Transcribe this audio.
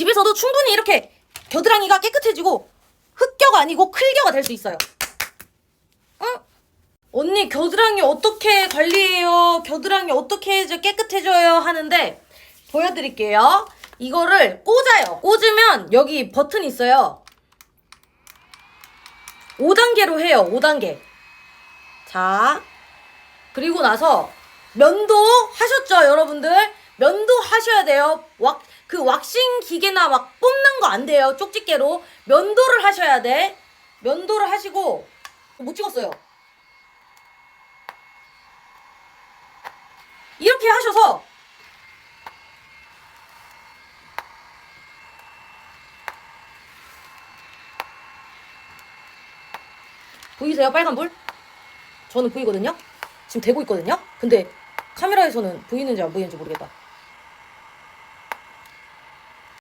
집에서도 충분히 이렇게 겨드랑이가 깨끗해지고 흙겨가 아니고 클겨가 될 수 있어요. 응? 언니 겨드랑이 어떻게 관리해요? 겨드랑이 어떻게 해야 깨끗해져요? 하는데 보여드릴게요. 이거를 꽂아요. 꽂으면 여기 버튼 있어요. 5단계로 해요. 5단계. 자, 그리고 나서 면도 하셨죠, 여러분들? 면도 하셔야 돼요. 왁, 그 왁싱 기계나 막 뽑는 거 안 돼요. 쪽집게로. 면도를 하셔야 돼. 면도를 하시고, 못 찍었어요. 이렇게 하셔서, 보이세요? 빨간 불? 저는 보이거든요? 지금 되고 있거든요? 근데 카메라에서는 보이는지 안 보이는지 모르겠다.